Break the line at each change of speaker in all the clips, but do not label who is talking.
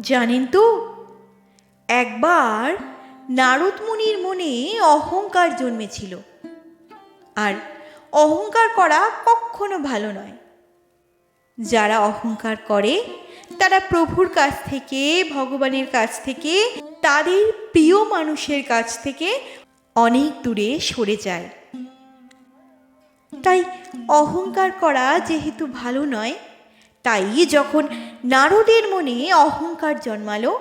জানেন তো? একবার নারদ মুনির মনে অহংকার জন্মেছিল। আর অহংকার করা কখনো ভালো নয়। যারা অহংকার করে, তারা প্রভুর কাছ থেকে, ভগবানের কাছ থেকে, তাদের প্রিয় মানুষের কাছ থেকে অনেক দূরে সরে যায়। তাই অহংকার করা যেহেতু ভালো নয় তাই যখন নারদের মনে অহংকার জন্মালো,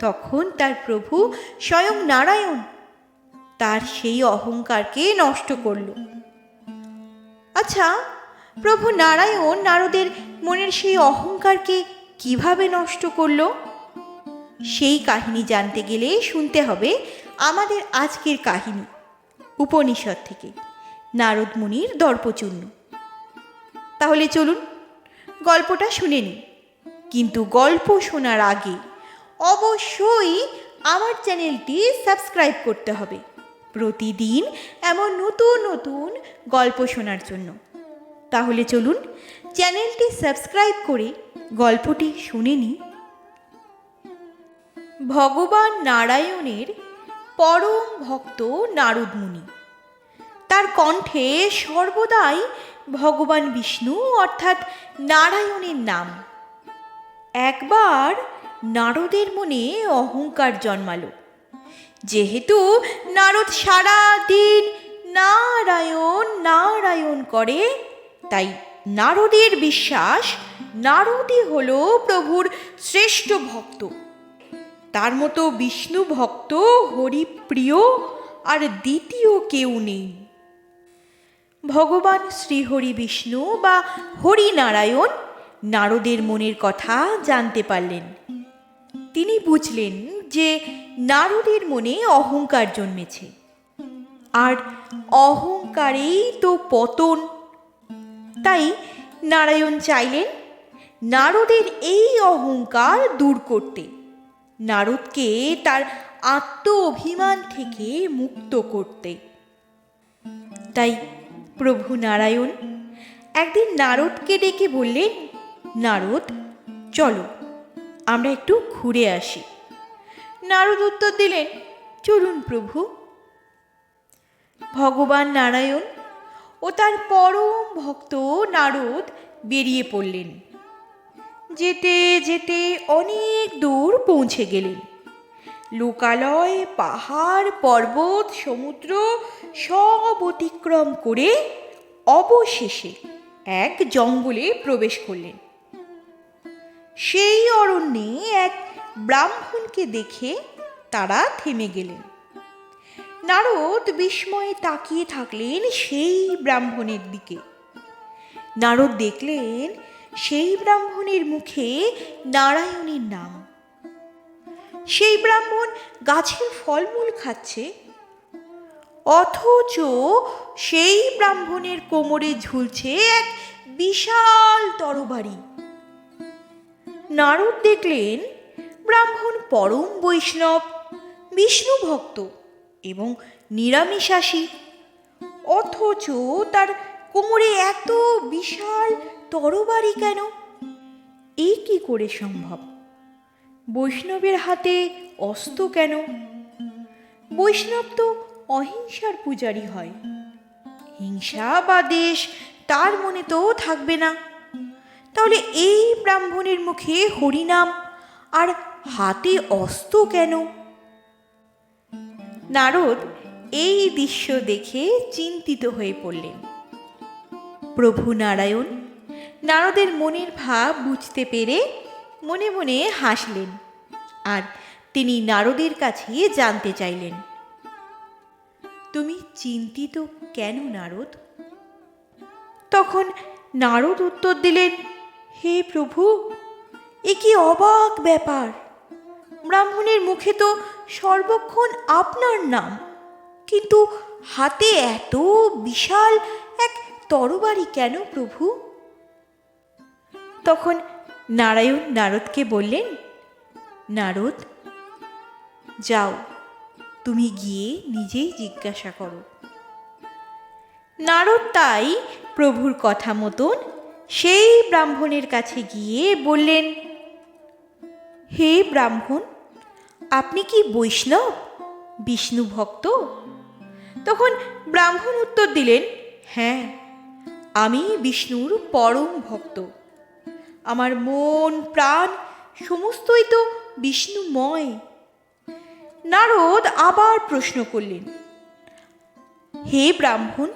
তখন তার প্রভু স্বয়ং নারায়ণ তার সেই অহংকারকে নষ্ট করল। আচ্ছা প্রভু নারায়ণ নারদের মনের সেই অহংকারকে কীভাবে নষ্ট করল? সেই কাহিনী জানতে গেলে শুনতে হবে আমাদের আজকের কাহিনী, উপনিষদ থেকে, নারদ মুনির দর্পচূর্ণ। তাহলে চলুন গল্পটা শুনে নিই কিন্তু গল্প শোনার আগে অবশ্যই আমার চ্যানেলটি সাবস্ক্রাইব করতে হবে। প্রতিদিন এমন নতুন নতুন গল্প শোনার জন্য। তাহলে চলুন চ্যানেলটি সাবস্ক্রাইব করে গল্পটি শুনে নিই। ভগবান নারায়ণের পরম ভক্ত নারদ মুনি তার কণ্ঠে সর্বদাই ভগবান বিষ্ণু অর্থাৎ নারায়ণের নাম। একবার নারদের মনে অহংকার জন্মালো। যেহেতু নারদ সারা দিন নারায়ণ নারায়ণ করে, তাই নারদের বিশ্বাস নারদই হল প্রভুর শ্রেষ্ঠ ভক্ত। তার মতো বিষ্ণু ভক্ত হরিপ্রিয় আর দ্বিতীয় কেউ নেই। ভগবান শ্রীহরি বিষ্ণু বা হরিনারায়ণ নারদের মনের কথা জানতে পারলেন। তিনি বুঝলেন যে নারদের মনে অহংকার জন্মেছে। আর অহংকারেই তো পতন। তাই নারায়ণ চাইলেন নারদের এই অহংকার দূর করতে। নারদকে তার আত্ম অভিমান থেকে মুক্ত করতে। তাই প্রভু নারায়ণ। একদিন নারদকে ডেকে বললেন নারদ, চলো, আমরা একটু ঘুরে আসি। নারদ উত্তর দিলেন, চলুন প্রভু। ভগবান নারায়ণ ও তার পরম ভক্ত নারদ বেরিয়ে পড়লেন। যেতে যেতে অনেক দূর পৌঁছে গেলেন। লোকালয়, পাহাড়, পর্বত, সমুদ্র সব অতিক্রম করে অবশেষে এক জঙ্গলে প্রবেশ করলেন। সেই অরণ্যে এক ব্রাহ্মণকে দেখে তারা থেমে গেলেন। নারদ বিস্ময়ে তাকিয়ে থাকলেন সেই ব্রাহ্মণের দিকে। নারদ দেখলেন সেই ব্রাহ্মণের মুখে নারায়ণের নাম। সেই ব্রাহ্মণ গাছের ফলমূল খাচ্ছে। অথচ সেই ব্রাহ্মণের কোমরে ঝুলছে এক বিশাল তরবারি। নারদ দেখলেন ব্রাহ্মণ পরম বৈষ্ণব, বিষ্ণু ভক্ত এবং নিরামিষাসী। অথচ তার কোমরে এত বিশাল তরবারি কেন? এই কি করে সম্ভব? বৈষ্ণবের হাতে অস্ত্র কেন? বৈষ্ণব তো অহিংসার পূজারী হয়। হিংসা বা দেশ তার মনে তো থাকবে না। তাহলে এই ব্রাহ্মণের মুখে হরিনাম, আর হাতে অস্ত্র কেন? নারদ এই দৃশ্য দেখে চিন্তিত হয়ে পড়লেন। প্রভু নারায়ণ, নারদের মনের ভাব বুঝতে পেরে মনে মনে হাসলেন আর তিনি নারদের কাছে জানতে চাইলেন, তুমি চিন্তিত কেন নারদ? তখন নারদ উত্তর দিলেন, হে প্রভু, এ কি অবাক ব্যাপার। ব্রাহ্মণের মুখে তো সর্বক্ষণ আপনার নাম, কিন্তু হাতে এত বিশাল এক তরবারি কেন প্রভু? তখন নারায়ণ নারদকে বললেন, নারদ, যাও, তুমি গিয়ে নিজেই জিজ্ঞাসা করো। নারদ তাই প্রভুর কথা মতন সেই ব্রাহ্মণের কাছে গিয়ে বললেন, হে ব্রাহ্মণ, আপনি কি বৈষ্ণব, বিষ্ণু ভক্ত? তখন ব্রাহ্মণ উত্তর দিলেন হ্যাঁ আমি বিষ্ণুর পরম ভক্ত। আমার মন, প্রাণ, সমস্তই তো বিষ্ণুময়। নারদ আবার প্রশ্ন করলেন, হে ব্রাহ্মণ,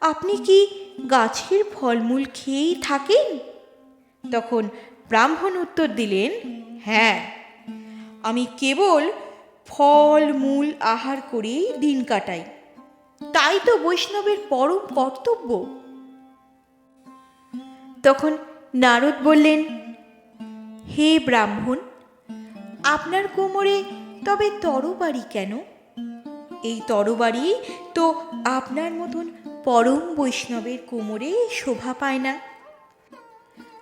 আপনি কি গাছের ফলমূল খেয়েই থাকেন? তখন ব্রাহ্মণ উত্তর দিলেন হ্যাঁ আমি কেবল ফল মূল আহার করেই দিন কাটাই। তাই তো বৈষ্ণবের পরম কর্তব্য। তখন নারদ বললেন, হে ব্রাহ্মণ, আপনার কোমরে তবে তরবারি কেন? এই তরবারি তো আপনার মতন পরম বৈষ্ণবের কোমরে শোভা পায় না।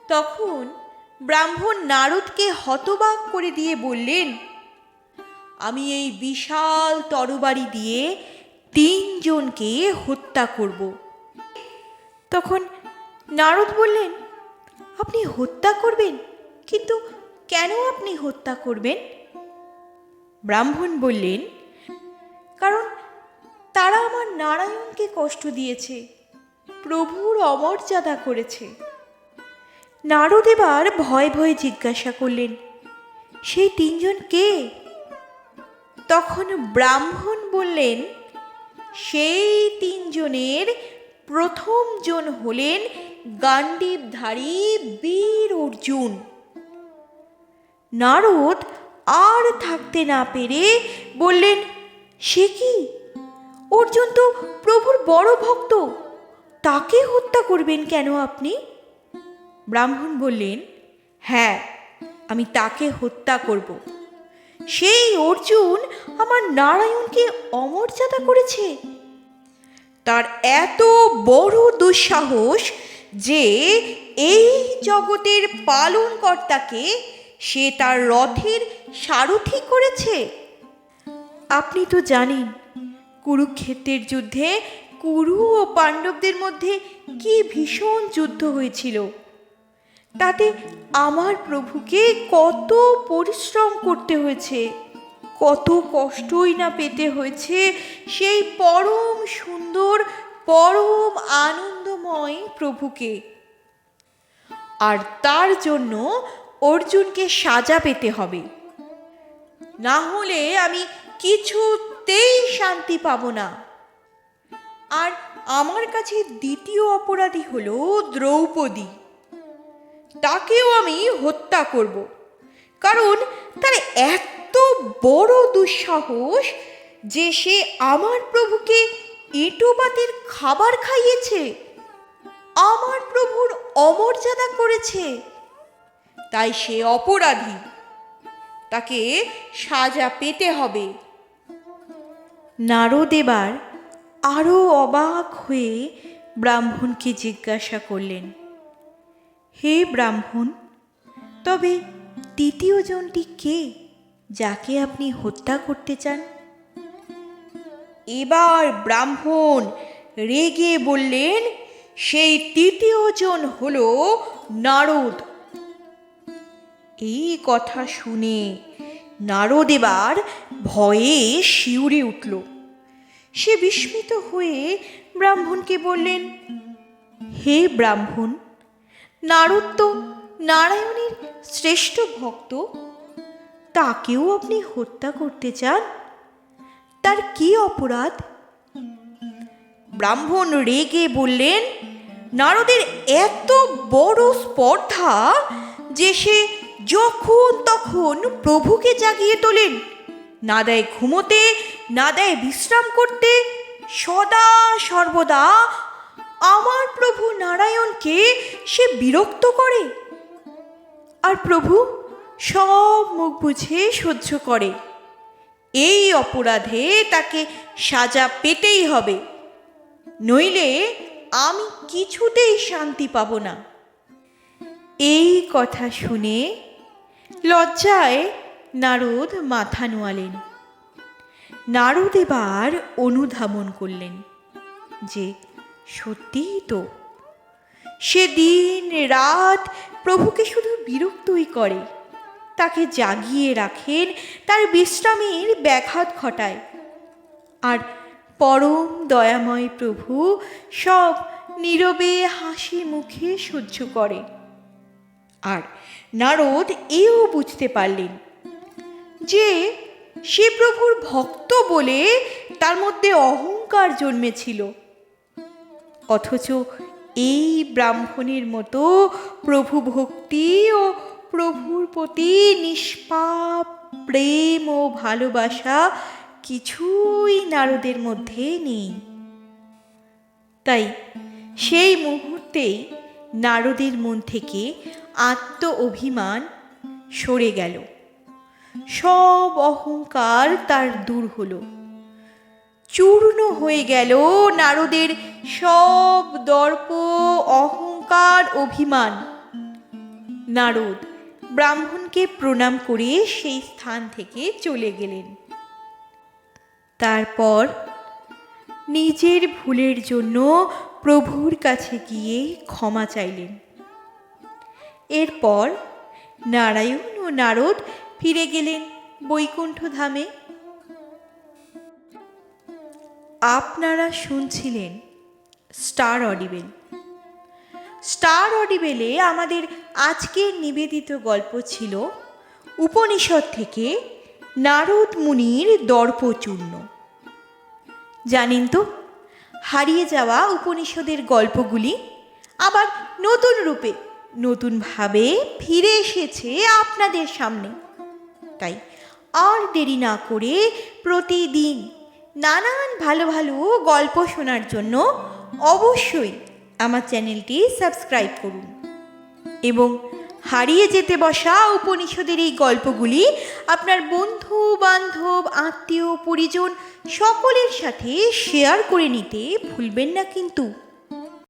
তখন ব্রাহ্মণ নারদকে হতবাক করে দিয়ে বললেন, আমি এই বিশাল তরবারি দিয়ে তিনজনকে হত্যা করব। তখন নারদ বললেন আপনি হত্যা করবেন? কিন্তু কেন আপনি হত্যা করবেন? ব্রাহ্মণ বললেন, কারণ তারা আমার নারায়ণকে কষ্ট দিয়েছে, প্রভুর অমর্যাদা করেছে। নারদ এবার ভয় ভয়ে জিজ্ঞাসা করলেন, সেই তিনজন কে? তখন ব্রাহ্মণ বললেন, সেই তিনজনের প্রথম জন হলেন গান্ডীবধারী বীর অর্জুন। নারদ আর থাকতে না পেরে বললেন, সে কি? অর্জুন তো প্রভুর বড় ভক্ত। তাকে হত্যা করবেন কেন আপনি? ব্রাহ্মণ বললেন হ্যাঁ আমি তাকে হত্যা করব। সেই অর্জুন আমার নারায়ণকে অমর্যাদা করেছে। তার এত বড় দুঃসাহস যে এই জগতের পালনকর্তাকে সে তার রথের সারথি করেছে। আপনি তো জানেন, কুরুক্ষেত্রের যুদ্ধে কুরু ও পাণ্ডবদের মধ্যে কি ভীষণ যুদ্ধ হয়েছিল। তাতে আমার প্রভুকে কত পরিশ্রম করতে হয়েছে। কত কষ্টই না পেতে হয়েছে। সেই পরম সুন্দর, পরম আনন্দময় প্রভুকে। আর তার জন্য অর্জুনকে সাজা পেতে হবে। না হলে আমি কিছুতেই শান্তি পাব না। আর আমার কাছে দ্বিতীয় অপরাধী হল দ্রৌপদী। তাকেও আমি হত্যা করব। কারণ তার এত বড় দুঃসাহস যে সে আমার প্রভুকে এঁটো পাতের খাবার খাইয়েছে। আমার প্রভুর অমর্যাদা করেছে। তাই সে অপরাধী। তাকে সাজা পেতে হবে। নারদ এবার আরও অবাক হয়ে ব্রাহ্মণকে জিজ্ঞাসা করলেন, হে ব্রাহ্মণ, তবে তৃতীয় জনটি কে যাকে আপনি হত্যা করতে চান? এবার ব্রাহ্মণ রেগে বললেন, সেই তৃতীয় জন হল নারদ। এই কথা শুনে নারদ এবার ভয়ে শিউরে উঠল। সে বিস্মিত হয়ে ব্রাহ্মণকে বললেন, হে ব্রাহ্মণ, নারদ তো নারায়ণের শ্রেষ্ঠ ভক্ত, তাকেও আপনি হত্যা করতে চান? তার কি অপরাধ? ব্রাহ্মণ রেগে বললেন, নারদের এত বড় স্পর্ধা যে সে যখন তখন প্রভুকে জাগিয়ে তোলেন। না দেয় ঘুমোতে, না দেয় বিশ্রাম করতে, সদা সর্বদা আমার প্রভু নারায়ণকে সে বিরক্ত করে। আর প্রভু সব মুখ বুঝে সহ্য করে। এই অপরাধে তাকে সাজা পেতেই হবে। নইলে আমি কিছুতেই শান্তি পাব না। এই কথা শুনে লজ্জায় নারদ মাথা নোয়ালেন। নারদ এবার অনুধাবন করলেন যে সত্যিই তো সে দিন রাত প্রভুকে শুধু বিরক্তই করে। তাকে জাগিয়ে রাখেন তার বিশ্রামের ব্যাঘাত ঘটায়। আর পরম দয়াময় প্রভু সব নীরবে হাসি মুখে সহ্য করে। আর নারদ এও বুঝতে পারলেন যে সে প্রভুর ভক্ত বলে তার মধ্যে অহংকার জন্মেছিল। অথচ এই ব্রাহ্মণের মতো প্রভু ভক্তি ও প্রভুর প্রতি নিষ্পাপ, প্রেম ও ভালোবাসা কিছুই নারদের মধ্যে নেই। তাই সেই মুহূর্তেই নারদের মন থেকে আত্ম অভিমান সরে গেল। সব অহংকার তার দূর হলো। চূর্ণ হয়ে গেল নারদের সব দর্প, অহংকার, অভিমান। নারদ ব্রাহ্মণকে প্রণাম করে সেই স্থান থেকে চলে গেলেন। তারপর নিজের ভুলের জন্য প্রভুর কাছে গিয়ে ক্ষমা চাইলেন। এরপর নারায়ণ ও নারদ ফিরে গেলেন বৈকুণ্ঠ ধামে আপনারা শুনছিলেন স্টার অডিবেল। স্টার অডিবেলে আমাদের আজকের নিবেদিত গল্প ছিল উপনিষদ থেকে নারদ মুনির দর্পচূর্ণ। জানেন তো, হারিয়ে যাওয়া উপনিষদের গল্পগুলি আবার নতুন রূপে, নতুনভাবে ফিরে এসেছে আপনাদের সামনে। তাই আর দেরি না করে প্রতিদিন নানান ভালো ভালো গল্প শোনার জন্য অবশ্যই আমার চ্যানেলটি সাবস্ক্রাইব করুন। এবং হারিয়ে যেতে বসা উপনিষদের এই গল্পগুলি আপনার বন্ধু বান্ধব আত্মীয়, পরিজন সকলের সাথে শেয়ার করে নিতে ভুলবেন না কিন্তু।